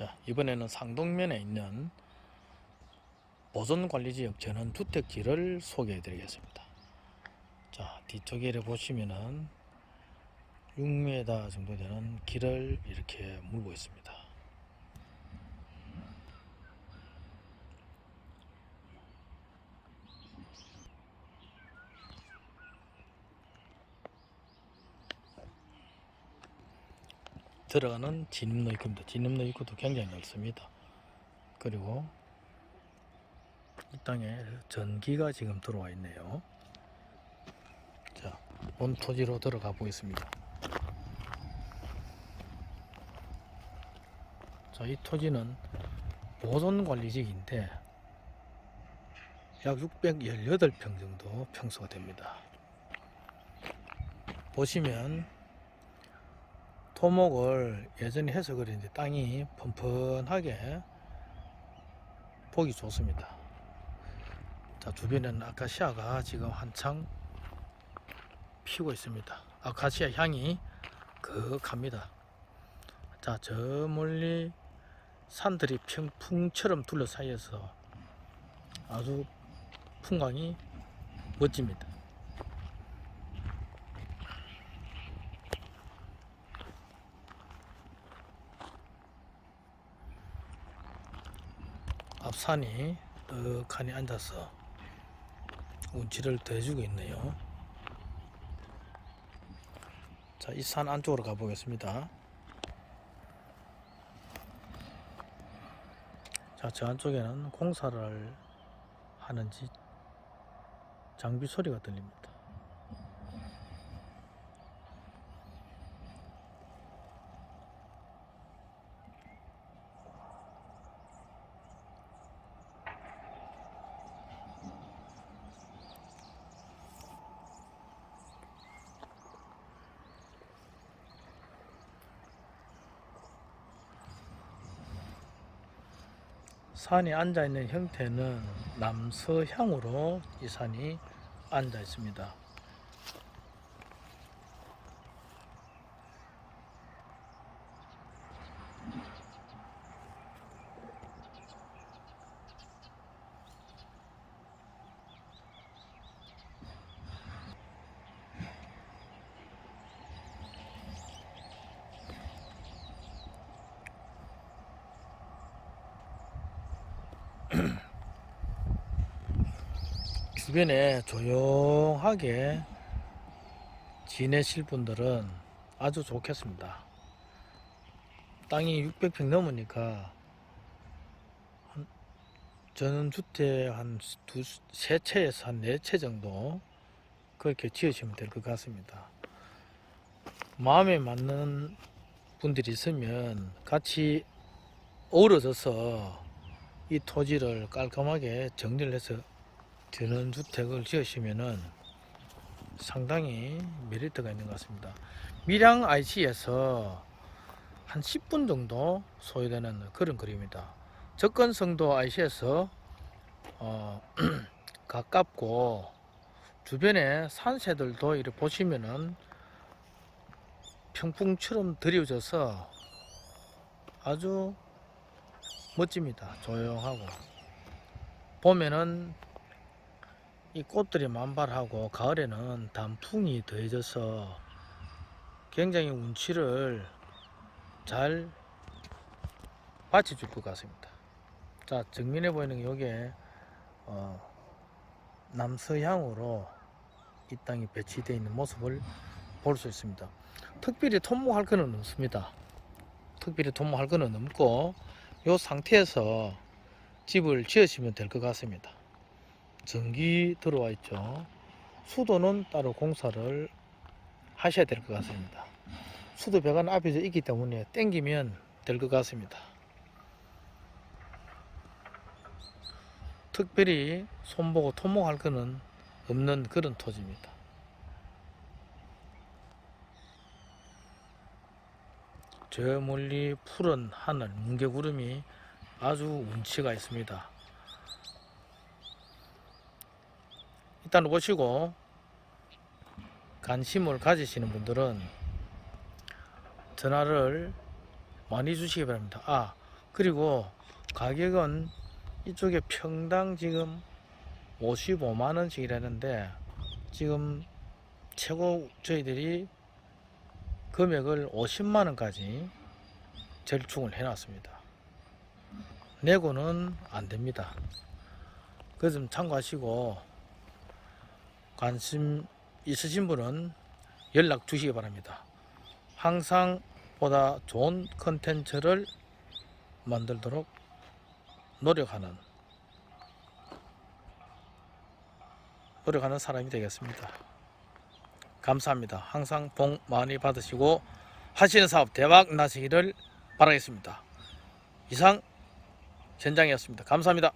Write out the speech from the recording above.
자, 이번에는 상동면에 있는 보존관리지역 전원 주택지를 소개해 드리겠습니다. 자, 뒤쪽에 보시면은 6m 정도 되는 길을 이렇게 물고 있습니다. 들어가는 진입로 입구입니다. 진입로 입구도 굉장히 넓습니다. 그리고 이 땅에 전기가 지금 들어와 있네요. 자, 본 토지로 들어가 보겠습니다. 자, 이 토지는 보존관리지역인데 약 618평 정도 평수가 됩니다. 보시면 토목을 예전에 해서 그런지 땅이 펀펀하게 보기 좋습니다. 자, 주변에는 아카시아가 지금 한창 피고 있습니다. 아카시아 향이 그윽합니다. 자, 저 멀리 산들이 평풍처럼 둘러싸여서 아주 풍광이 멋집니다. 앞산이 떡하니 앉아서 운치를 더해주고 있네요. 자, 이 산 안쪽으로 가보겠습니다. 자, 저 안쪽에는 공사를 하는지 장비 소리가 들립니다. 산이 앉아 있는 형태는 남서향으로 이 산이 앉아 있습니다. 주변에 조용하게 지내실 분들은 아주 좋겠습니다. 땅이 600평 넘으니까 한- 저는 주택 한두세 채에서 한 네 채 정도 그렇게 지으시면 될 것 같습니다. 마음에 맞는 분들이 있으면 같이 어우러져서 이 토지를 깔끔하게 정리를 해서 드는 주택을 지으시면은 상당히 메리트가 있는 것 같습니다. 밀양 IC에서 한 10분 정도 소요되는 그런 거리입니다. 접근성도 IC에서 어, 가깝고 주변에 산새들도 이렇게 보시면은 평풍처럼 드리워져서 아주 멋집니다. 조용하고 보면은 이 꽃들이 만발하고 가을에는 단풍이 더해져서 굉장히 운치를 잘 받쳐줄 것 같습니다. 자 정면에 보이는 요게 어, 남서향으로 이 땅이 배치되어 있는 모습을 볼 수 있습니다. 특별히 토목할 거는 없습니다. 특별히 토목할 거는 없고 요 상태에서 집을 지으시면 될 것 같습니다. 전기 들어와 있죠. 수도는 따로 공사를 하셔야 될 것 같습니다. 수도 배관 앞에 있기 때문에 땡기면 될 것 같습니다. 특별히 손보고 토목할 거는 없는 그런 토지입니다. 저 멀리 푸른 하늘, 뭉게구름이 아주 운치가 있습니다. 일단 보시고 관심을 가지시는 분들은 전화를 많이 주시기 바랍니다. 아, 그리고 가격은 이쪽에 평당 지금 55만 원씩이라는데 지금 최고 저희들이 금액을 50만 원까지 절충을 해놨습니다. 내고는 안 됩니다. 그점 참고하시고 관심 있으신 분은 연락 주시기 바랍니다. 항상 보다 좋은 컨텐츠를 만들도록 노력하는 노력하는 사람이 되겠습니다. 감사합니다. 항상 복 많이 받으시고 하시는 사업 대박 나시기를 바라겠습니다. 이상 현장이었습니다. 감사합니다.